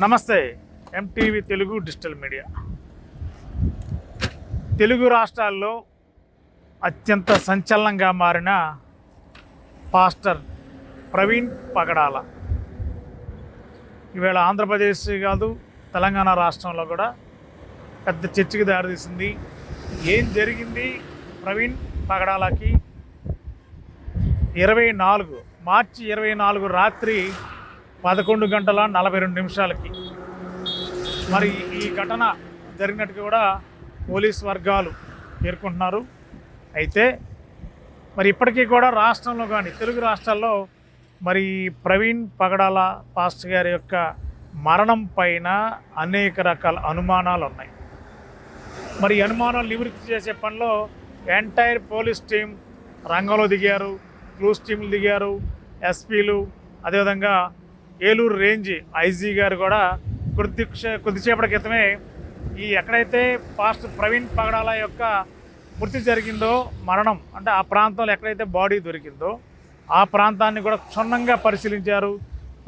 నమస్తే MTV Telugu digital media. Telugu రాష్ట్రాల్లో అత్యంత సంచలనంగా మారిన పాస్టర్ ప్రవీణ్ పగడాల. ఈవేళ ఆంధ్రప్రదేశ్ కాదు తెలంగాణ రాష్ట్రంలో కూడా పెద్ద చర్చకి దారితీసింది. ఏం జరిగింది ప్రవీణ్ పగడాలకి? ఇరవై నాలుగు మార్చి ఇరవై నాలుగు రాత్రి పదకొండు గంటల నలభై రెండు నిమిషాలకి. మరి ఈ ఘటన జరిగినట్టు కూడా పోలీస్ వర్గాలు పేర్కొంటున్నారు. అయితే మరి ఇప్పటికీ కూడా రాష్ట్రంలో కానీ తెలుగు రాష్ట్రాల్లో మరి ప్రవీణ్ పగడాల పాస్టర్ గారి యొక్క మరణం పైన అనేక రకాల అనుమానాలు ఉన్నాయి. మరి అనుమానాలు నివృత్తి చేసే పనిలో ఎంటైర్ పోలీస్ టీం రంగంలో దిగారు క్లూస్ టీంలు దిగారు ఎస్పీలు అదేవిధంగా ఏలూరు రేంజ్ ఐజీ గారు కూడా కొద్ది కొద్దిసేపటి క్రితమే ఈ ఎక్కడైతే పాస్ట్ ప్రవీణ్ పగడాల యొక్క మృతి జరిగిందో మరణం అంటే ఆ ప్రాంతంలో ఎక్కడైతే బాడీ దొరికిందో ఆ ప్రాంతాన్ని కూడా క్షుణ్ణంగా పరిశీలించారు.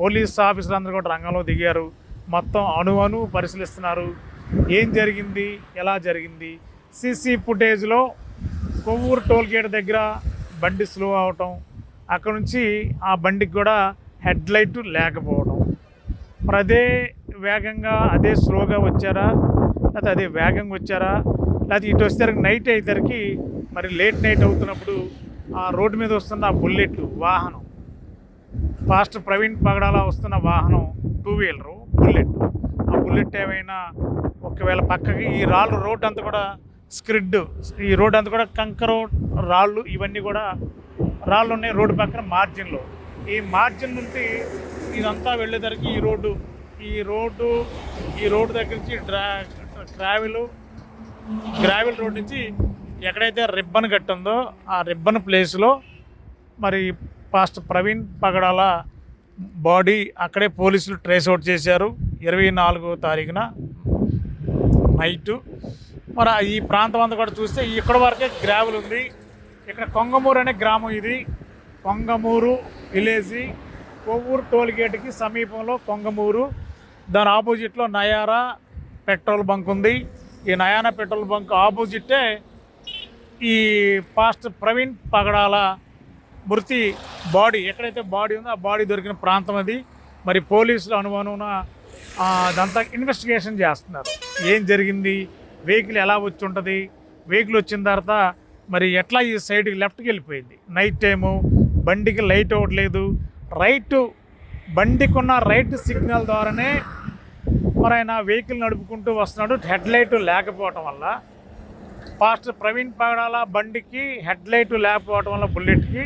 పోలీస్ ఆఫీసర్లు అందరూ కూడా రంగంలో దిగారు. మొత్తం అణు అణు పరిశీలిస్తున్నారు. ఏం జరిగింది? ఎలా జరిగింది? సీసీ ఫుటేజ్లో కొవ్వూరు టోల్ గేట్ దగ్గర బండి స్లో అవటం అక్కడ నుంచి ఆ బండికి కూడా హెడ్ లైట్ లేకపోవడం అదే వేగంగా అదే స్లోగా వచ్చారా? లేకపోతే అదే వేగంగా వచ్చారా? లేకపోతే ఇటు వచ్చేసరికి నైట్ అయ్యేసరికి మరి లేట్ నైట్ అవుతున్నప్పుడు ఆ రోడ్డు మీద వస్తున్న ఆ బుల్లెట్ వాహనం ఫాస్ట్ ప్రవీణ్ పగడాల వస్తున్న వాహనం టూ వీలరు బుల్లెట్. ఆ బుల్లెట్ ఏమైనా ఒకవేళ పక్కకి ఈ రాళ్ళు రోడ్ అంతా కూడా స్క్రిడ్ ఈ రోడ్ అంతా కూడా కంకర రాళ్ళు ఇవన్నీ కూడా రాళ్ళు ఉన్నాయి రోడ్డు పక్కన మార్జిన్లో. ఈ మార్జిన్ నుండి ఇదంతా వెళ్ళేసరికి ఈ రోడ్డు ఈ రోడ్డు ఈ రోడ్డు దగ్గర నుంచి డ్రా ట్రావెల్ గ్రావెల్ రోడ్ నుంచి ఎక్కడైతే రిబ్బన్ కట్టిందో ఆ రిబ్బన్ ప్లేస్లో మరి పాస్ట్ ప్రవీణ్ పగడాల బాడీ అక్కడే పోలీసులు ట్రేస్ అవుట్ చేశారు ఇరవై నాలుగో తారీఖున నైటు. మరి ఈ ప్రాంతం అంతా కూడా చూస్తే ఇక్కడ వరకే గ్రావెల్ ఉంది. ఇక్కడ కొంగమూరు అనే గ్రామం ఇది. కొంగమూరు విలేజ్ కొవ్వూరు టోల్గేట్కి సమీపంలో కొంగమూరు. దాని ఆపోజిట్లో నయారా పెట్రోల్ బంక్ ఉంది. ఈ నయానా పెట్రోల్ బంక్ ఆపోజిట్టే ఈ పాస్ట్ ప్రవీణ్ పగడాల మృతి బాడీ. ఎక్కడైతే బాడీ ఉందో ఆ బాడీ దొరికిన ప్రాంతం అది. మరి పోలీసులు అనుమానం అదంతా ఇన్వెస్టిగేషన్ చేస్తున్నారు. ఏం జరిగింది? వెహికల్ ఎలా వచ్చి ఉంటుంది? వెహికల్ వచ్చిన తర్వాత మరి ఎట్లా ఈ సైడ్కి లెఫ్ట్కి వెళ్ళిపోయింది? నైట్ టైము బండికి లైట్ అవ్వట్లేదు రైట్ బండికి ఉన్న రైట్ సిగ్నల్ ద్వారానే మరి ఆయన వెహికల్ నడుపుకుంటూ వస్తున్నాడు. హెడ్ లైట్ లేకపోవటం వల్ల. పాస్టర్ ప్రవీణ్ పగడాల బండికి హెడ్ లైట్ లేకపోవటం వల్ల బుల్లెట్కి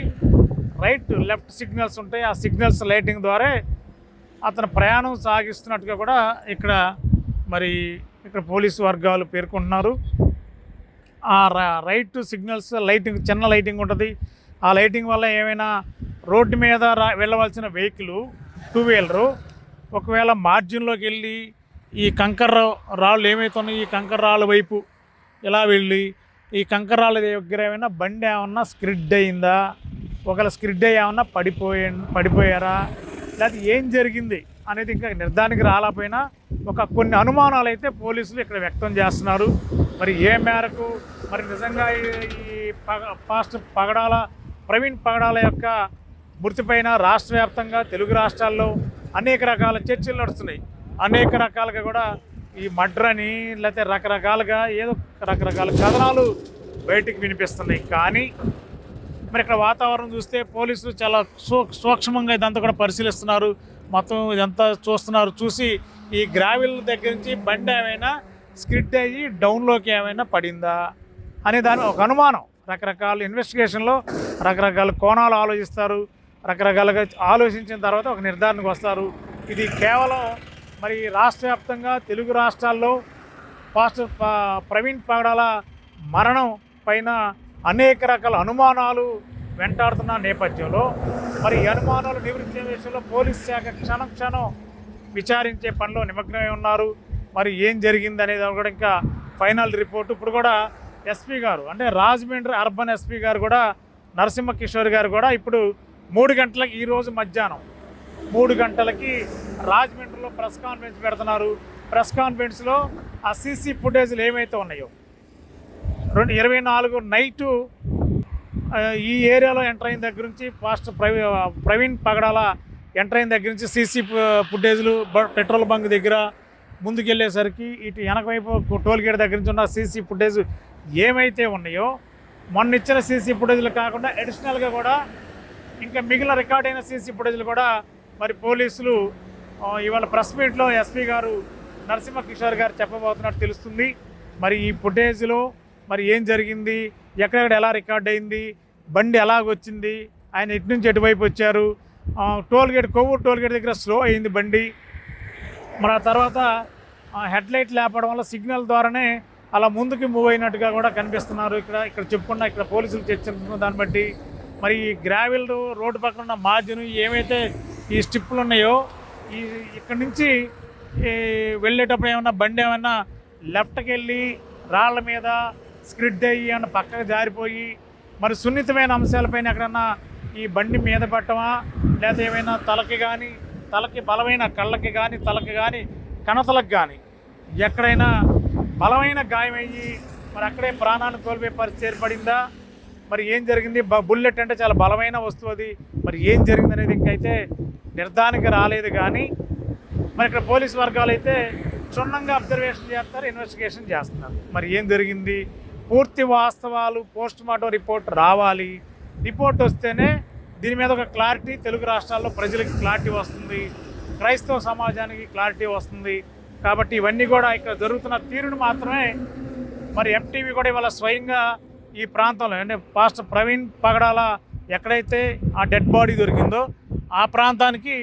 రైట్ లెఫ్ట్ సిగ్నల్స్ ఉంటాయి. ఆ సిగ్నల్స్ లైటింగ్ ద్వారా అతను ప్రయాణం సాగిస్తున్నట్టుగా కూడా ఇక్కడ మరి ఇక్కడ పోలీసు వర్గాలు పేర్కొంటున్నారు. ఆ రైట్ సిగ్నల్స్ లైటింగ్ చిన్న లైటింగ్ ఉంటుంది. ఆ లైటింగ్ వల్ల ఏమైనా రోడ్డు మీద రా వెళ్ళవలసిన వెహికల్ టూ వీలరు ఒకవేళ మార్జిన్లోకి వెళ్ళి ఈ కంకర రాళ్ళు ఏమవుతున్నాయి ఈ కంకర రాళ్ళ వైపు ఇలా వెళ్ళి ఈ కంకర రాళ్ళ దగ్గర ఏమైనా బండి ఏమన్నా స్క్రిడ్ అయిందా ఒకవేళ స్క్రిడ్ అయ్యామన్నా పడిపోయి పడిపోయారా లేకపోతే ఏం జరిగింది అనేది ఇంకా నిర్ధారణకి రాలేకపోయినా ఒక కొన్ని అనుమానాలు అయితే పోలీసులు ఇక్కడ వ్యక్తం చేస్తున్నారు. మరి ఏ మేరకు మరి నిజంగా ఈ- పగ ఫాస్ట్ పగడాల ప్రవీణ్ పగడాల యొక్క మృతిపైన రాష్ట్ర వ్యాప్తంగా తెలుగు రాష్ట్రాల్లో అనేక రకాల చర్చలు నడుస్తున్నాయి. అనేక రకాలుగా కూడా ఈ మడ్రని లేకపోతే రకరకాలుగా ఏదో రకరకాల కథనాలు బయటికి వినిపిస్తున్నాయి. కానీ మరి ఇక్కడ వాతావరణం చూస్తే పోలీసులు చాలా సూ సూక్ష్మంగా ఇదంతా కూడా పరిశీలిస్తున్నారు. మొత్తం ఇదంతా చూస్తున్నారు. చూసి ఈ గ్రావెల్ దగ్గర నుంచి బండి ఏమైనా స్కిడ్ అయ్యి డౌన్లోకి ఏమైనా పడిందా అనే దాని ఒక అనుమానం. రకరకాల ఇన్వెస్టిగేషన్లో రకరకాల కోణాలు ఆలోచిస్తారు. రకరకాలుగా ఆలోచించిన తర్వాత ఒక నిర్ధారణకు వస్తారు. ఇది కేవలం మరి రాష్ట్ర వ్యాప్తంగా తెలుగు రాష్ట్రాల్లో పాస్టర్ ప్రవీణ్ పాడాల మరణం పైన అనేక రకాల అనుమానాలు వెంటాడుతున్న నేపథ్యంలో మరి అనుమానాలు నివృత్తి విషయంలో పోలీస్ శాఖ క్షణం క్షణం విచారించే పనిలో నిమగ్నమై ఉన్నారు. మరి ఏం జరిగింది అనేది కూడా ఇంకా ఫైనల్ రిపోర్ట్. ఇప్పుడు కూడా ఎస్పీ గారు అంటే రాజమండ్రి అర్బన్ ఎస్పీ గారు కూడా నరసింహ కిషోర్ గారు కూడా ఇప్పుడు మూడు గంటలకు ఈరోజు మధ్యాహ్నం మూడు గంటలకి రాజమండ్రిలో ప్రెస్ కాన్ఫరెన్స్ పెడుతున్నారు. ప్రెస్ కాన్ఫరెన్స్లో ఆ సీసీ ఫుటేజ్లు ఏమైతే ఉన్నాయో రెండు ఇరవై నాలుగు నైటు ఈ ఏరియాలో ఎంటర్ అయిన దగ్గర నుంచి ఫాస్ట్ ప్రవీ ప్రవీణ్ పగడాల ఎంటర్ అయిన దగ్గర నుంచి సీసీ ఫుటేజ్లు పెట్రోల్ బంక్ దగ్గర ముందుకెళ్ళేసరికి ఇటు వెనక వైపు టోల్ గేట్ దగ్గర నుంచి ఉన్న సీసీ ఫుటేజ్ ఏమైతే ఉన్నాయో మొన్న ఇచ్చిన సీసీ ఫుటేజ్లు కాకుండా అడిషనల్గా కూడా ఇంకా మిగిలిన రికార్డ్ అయిన సీసీ ఫుటేజ్లు కూడా మరి పోలీసులు ఇవాళ ప్రెస్ మీట్లో ఎస్పీ గారు నరసింహ కిషోర్ గారు చెప్పబోతున్నట్టు తెలుస్తుంది. మరి ఈ ఫుటేజ్లో మరి ఏం జరిగింది? ఎక్కడెక్కడ ఎలా రికార్డ్ అయింది? బండి ఎలాగొచ్చింది? ఆయన ఇటు నుంచి ఎటువైపు వచ్చారు? Toll gate Kovvur toll gate దగ్గర స్లో అయింది బండి. మరి ఆ తర్వాత హెడ్ లైట్ లేపడం వల్ల సిగ్నల్ ద్వారానే అలా ముందుకు మూవ్ అయినట్టుగా కూడా కనిపిస్తున్నారు. ఇక్కడ ఇక్కడ చెప్పుకున్న ఇక్కడ పోలీసులు చర్చించుకున్న దాన్ని బట్టి. మరి ఈ గ్రావెల్ రోడ్డు పక్కన ఉన్న మార్జిన్ ఏమైతే ఈ స్టిప్పులు ఉన్నాయో ఈ ఇక్కడ నుంచి వెళ్ళేటప్పుడు ఏమన్నా బండి ఏమన్నా లెఫ్ట్కి వెళ్ళి రాళ్ళ మీద స్క్రిడ్ అయ్యి ఏమన్నా పక్కకు జారిపోయి మరి సున్నితమైన అంశాలపైన ఎక్కడన్నా ఈ బండి మీద పట్టమా? లేదా ఏమైనా తలకి కానీ తలకి బలమైన కళ్ళకి కానీ తలకి కానీ కణతలకు కానీ ఎక్కడైనా బలమైన గాయమయ్యి మరి అక్కడే ప్రాణాన్ని కోల్పోయే పరిస్థితి ఏర్పడిందా? మరి ఏం జరిగింది? బుల్లెట్ అంటే చాలా బలమైన వస్తువు అది. మరి ఏం జరిగింది అనేది ఇంకైతే నిర్ధారణకి రాలేదు కానీ మరి ఇక్కడ పోలీస్ వర్గాలు అయితే క్షుణ్ణంగా అబ్జర్వేషన్ చేస్తారు ఇన్వెస్టిగేషన్ చేస్తున్నారు. మరి ఏం జరిగింది? పూర్తి వాస్తవాలు పోస్ట్ మార్టం రిపోర్ట్ రావాలి. రిపోర్ట్ వస్తేనే దీని మీద ఒక క్లారిటీ తెలుగు రాష్ట్రాల్లో ప్రజలకు క్లారిటీ వస్తుంది. క్రైస్తవ సమాజానికి క్లారిటీ వస్తుంది. కాబట్టి ఇవన్నీ కూడా ఇక్కడ జరుగుతున్న తీరును మాత్రమే మరి ఎంటీవీ కూడా ఇవాళ స్వయంగా ఈ ప్రాంతంలో అంటే పాస్టర్ ప్రవీణ్ పగడాల ఎక్కడైతే ఆ డెడ్ బాడీ దొరికిందో ఆ ప్రాంతానికి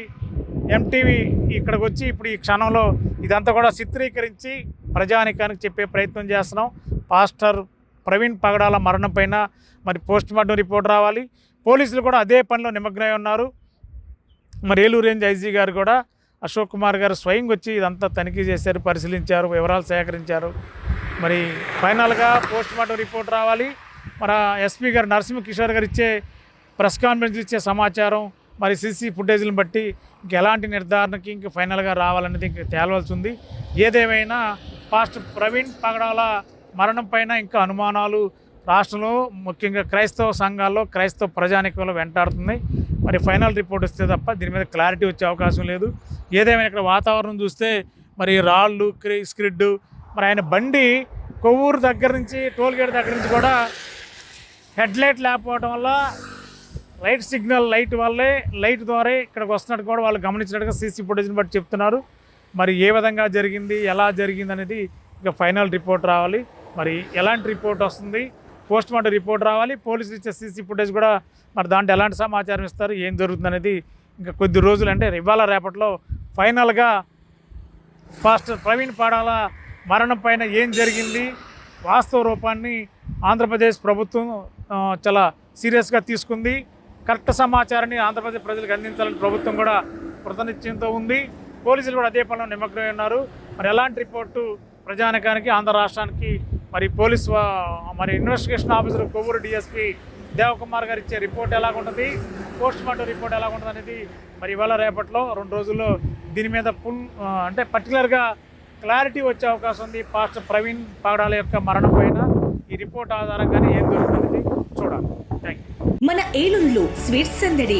ఎంటీవీ ఇక్కడికి వచ్చి ఇప్పుడు ఈ క్షణంలో ఇదంతా కూడా చిత్రీకరించి ప్రజానికానికి చెప్పే ప్రయత్నం చేస్తున్నాం. పాస్టర్ ప్రవీణ్ పగడాల మరణం పైన మరి పోస్ట్ మార్టం రిపోర్ట్ రావాలి. పోలీసులు కూడా అదే పనిలో నిమగ్నమై ఉన్నారు. మరి ఏలూరు రేంజ్ ఐజీ గారు కూడా అశోక్ కుమార్ గారు స్వయంగా వచ్చి ఇదంతా తనిఖీ చేశారు పరిశీలించారు వివరాలు సేకరించారు. మరి ఫైనల్గా పోస్ట్ మార్టం రిపోర్ట్ రావాలి. మరి ఎస్పీ గారు నరసింహ కిషోర్ గారు ఇచ్చే ప్రెస్ కాన్ఫరెన్స్ ఇచ్చే సమాచారం మరి సీసీ ఫుటేజ్లను బట్టి ఇంకెలాంటి నిర్ధారణకి ఇంక ఫైనల్గా రావాలనేది ఇంక తేలవలసి ఉంది ఏదేమైనా పాస్ట్ ప్రవీణ్ పగడాల మరణం పైన ఇంకా అనుమానాలు రాష్ట్రంలో ముఖ్యంగా క్రైస్తవ సంఘాల్లో క్రైస్తవ ప్రజానికంలో వెంటాడుతుంది. మరి ఫైనల్ రిపోర్ట్ వస్తే తప్ప దీని మీద క్లారిటీ వచ్చే అవకాశం లేదు. ఏదేమైనా ఇక్కడ వాతావరణం చూస్తే మరి రాళ్ళు క్రి స్క్రిడ్ మరి ఆయన బండి కొవ్వూరు దగ్గర నుంచి టోల్ గేట్ దగ్గర నుంచి కూడా హెడ్ లైట్ లేకపోవడం వల్ల రైట్ సిగ్నల్ లైట్ వల్లే లైట్ ద్వారా ఇక్కడికి వస్తున్నట్టు కూడా వాళ్ళు గమనించినట్టుగా సీసీ ఫుటేజ్ని బట్టి చెప్తున్నారు. మరి ఏ విధంగా జరిగింది ఎలా జరిగింది అనేది ఇక ఫైనల్ రిపోర్ట్ రావాలి. మరి ఎలాంటి రిపోర్ట్ వస్తుంది? పోస్ట్ మార్టం రిపోర్ట్ రావాలి. పోలీసులు ఇచ్చే సీసీ ఫుటేజ్ కూడా మరి దాంట్లో ఎలాంటి సమాచారం ఇస్తారు ఏం జరుగుతుంది అనేది ఇంకా కొద్ది రోజులు అంటే ఇవాళ రేపట్లో ఫైనల్గా పాస్టర్ ప్రవీణ్ పాడాల మరణం పైన ఏం జరిగింది వాస్తవ రూపాన్ని ఆంధ్రప్రదేశ్ ప్రభుత్వం చాలా సీరియస్గా తీసుకుంది. కరెక్ట్ సమాచారాన్ని ఆంధ్రప్రదేశ్ ప్రజలకు అందించాలని ప్రభుత్వం కూడా కృతనిశ్చయంతో ఉంది. పోలీసులు కూడా అదే పనిలో నిమగ్నమై ఉన్నారు. మరి ఎలాంటి రిపోర్టు ప్రజానికానికి ఆంధ్ర రాష్ట్రానికి మరి పోలీస్ మరి investigation officer Kovvur DSP Devakumar garu ఇచ్చే రిపోర్ట్ ఎలాగుంటుంది? పోస్ట్ మార్టం రిపోర్ట్ ఎలాగుంటుంది అనేది మరి ఇవాళ రేపట్లో రెండు రోజుల్లో దీని మీద ఫుల్ అంటే పర్టికులర్గా క్లారిటీ వచ్చే అవకాశం ఉంది. పాస్టర్ ప్రవీణ్ పాగడాల యొక్క మరణం పైన ఈ రిపోర్ట్ ఆధారంగానే ఏం దొరుకుతుంది చూడాలి. థ్యాంక్ యూ మన ఏలూరులో స్వీట్స్ సందడి